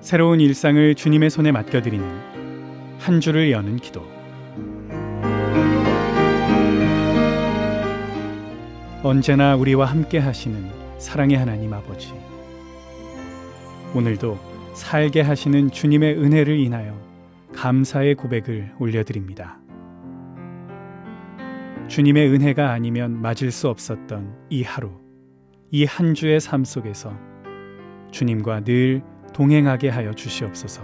새로운 일상을 주님의 손에 맡겨드리는 한 주를 여는 기도. 언제나 우리와 함께 하시는 사랑의 하나님 아버지. 오늘도 살게 하시는 주님의 은혜를 인하여 감사의 고백을 올려드립니다. 주님의 은혜가 아니면 맞을 수 없었던 이 하루, 이 한 주의 삶 속에서 주님과 늘 동행하게 하여 주시옵소서.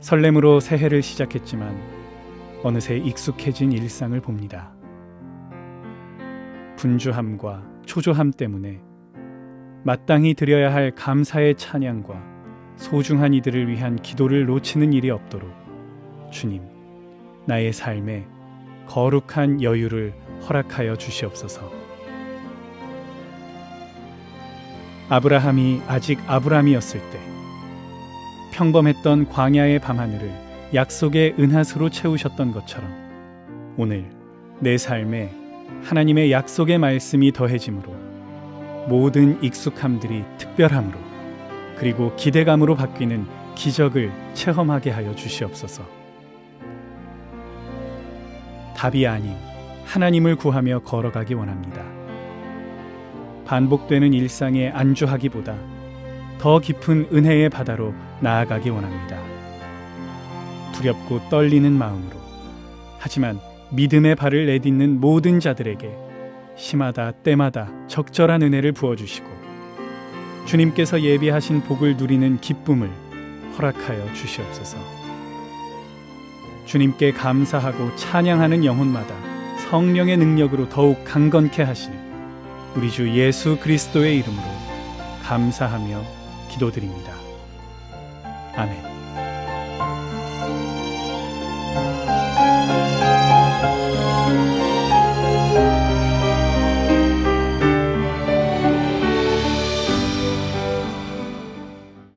설렘으로 새해를 시작했지만 어느새 익숙해진 일상을 봅니다. 분주함과 초조함 때문에 마땅히 드려야 할 감사의 찬양과 소중한 이들을 위한 기도를 놓치는 일이 없도록 주님, 나의 삶에 거룩한 여유를 허락하여 주시옵소서. 아브라함이 아직 아브라함이었을 때 평범했던 광야의 밤하늘을 약속의 은하수로 채우셨던 것처럼 오늘 내 삶에 하나님의 약속의 말씀이 더해짐으로 모든 익숙함들이 특별함으로 그리고 기대감으로 바뀌는 기적을 체험하게 하여 주시옵소서. 답이 아닌 하나님을 구하며 걸어가기 원합니다. 반복되는 일상에 안주하기보다 더 깊은 은혜의 바다로 나아가기 원합니다. 두렵고 떨리는 마음으로 하지만 믿음의 발을 내딛는 모든 자들에게 심하다 때마다 적절한 은혜를 부어주시고 주님께서 예비하신 복을 누리는 기쁨을 허락하여 주시옵소서. 주님께 감사하고 찬양하는 영혼마다 성령의 능력으로 더욱 강건케 하실 우리 주 예수 그리스도의 이름으로 감사하며 기도드립니다. 아멘.